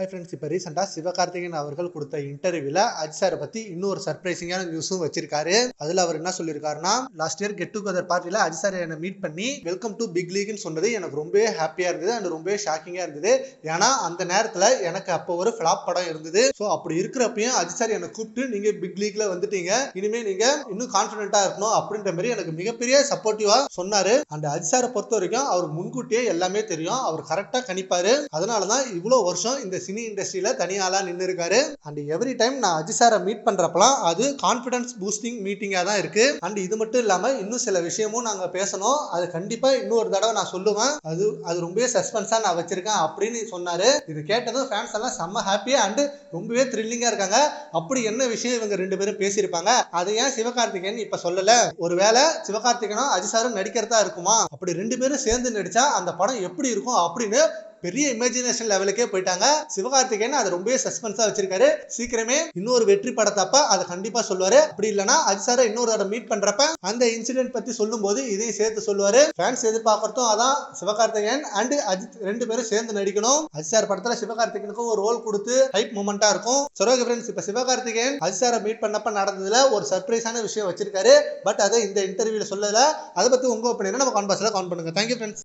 Hi friends இப்போ ரீசெண்டாக சிவகார்த்திகேயன் அவர்கள் கொடுத்த இன்டர்வியூவில் அஜ் சாரை பற்றி இன்னொரு சர்ப்ரைசிங்கான நியூஸும் வச்சிருக்காரு. அதில் அவர் என்ன சொல்லியிருக்காருன்னா லாஸ்ட் இயர் கெட் டுகெதர் பார்ட்டியில் அஜ் சார் என்னை மீட் பண்ணி வெல்கம் டு பிக் லீக்னு சொன்னது எனக்கு ரொம்பவே ஹாப்பியாக இருந்தது அண்ட் ரொம்பவே ஷாக்கிங்காக இருந்தது. ஏன்னா அந்த நேரத்தில் எனக்கு அப்போ ஒரு ஃப்ளாப் படம் இருந்தது. ஸோ அப்படி இருக்கிறப்பையும் அஜ் சார் என்னை கூப்பிட்டு நீங்கள் பிக் லீக்ல வந்துட்டீங்க. இனிமேல் நீங்கள் இன்னும் கான்ஃபிடென்ட்டாக இருக்கணும். அப்படின்ற மாதிரி எனக்கு மிகப்பெரிய சப்போர்ட்டிவாக சொன்னார். அண்ட் அஜ் சாரை பொறுத்த வரைக்கும் அவர் முன்கூட்டியே எல்லாமே தெரியும். அவர் கரெக்டாக கணிப்பார். அதனால தான் இவ்வளோ வருஷம் இந்த சினி இண்டஸ்ட்ரியில் தனியாளாக நின்று இருக்காரு அண்ட் எவ்ரி டைம் நான் அஜி சாரை மீட் பண்ணுறப்பலாம் அது கான்ஃபிடன்ஸ் பூஸ்டிங் மீட்டிங்காக தான் இருக்கு. அண்ட் இது மட்டும் இல்லாமல் இன்னும் சில விஷயமும் நாங்கள் பேசணும். அது கண்டிப்பாக இன்னொரு தடவை நான் சொல்லுவேன். அது அது ரொம்பவே சஸ்பென்ஸாக நான் வச்சிருக்கேன் அப்படின்னு சொன்னார். இது கேட்டதும் ஃபேன்ஸ் எல்லாம் செம்ம ஹாப்பியாக அண்ட் ரொம்பவே த்ரில்லிங்காக இருக்காங்க. அப்படி என்ன விஷயம் இவங்க ரெண்டு பேரும் பேசியிருப்பாங்க? அதை ஏன் சிவகார்த்திகேயன் இப்போ சொல்லலை? ஒருவேளை சிவகார்த்திகேயனும் அஜிசாரும் நடிக்கிறதா இருக்குமா? அப்படி ரெண்டு பேரும் சேர்ந்து நடிச்சா அந்த படம் எப்படி இருக்கும் அப்படின்னு பெரிய இமேஜினேஷன் லெவலுக்கே போயிட்டாங்க. சிவகார்த்திகேயன் அதை ரொம்பவே சஸ்பென்ஸா வச்சிருக்காரு. சீக்கிரமே இன்னொரு வெற்றி படத்தப்ப அதை கண்டிப்பா சொல்லுவாரு. அப்படி இல்லைன்னா சார இன்னொரு தடவை மீட் பண்றப்ப அந்த இன்சிடென்ட் பத்தி சொல்லும் போது இதையும் சேர்த்து சொல்லுவாரு. ஃபேன்ஸ் எதிர்பார்க்கறதும் அதான் சிவகார்த்திகேயன் அண்ட் அஜித் ரெண்டு பேரும் சேர்ந்து நடிக்கணும். அஜிசார் படத்துல சிவகார்த்திகேயனுக்கும் ஒரு ரோல் கொடுத்து ஹைப் மூமெண்டா இருக்கும். சரோகி ஃப்ரெண்ட்ஸ் இப்ப சிவகார்த்திகேயன் அஜிசாரை மீட் பண்ணப்ப நடந்ததுல ஒரு சர்ப்ரைஸான விஷயம் வச்சிருக்காரு. பட் அதை இந்த இன்டர்வியூல சொல்லல. அதை பத்தி உங்க ஒப்பீனியன் நம்ம கான்பாஸ்ல கான் பண்ணுங்க. Thank you friends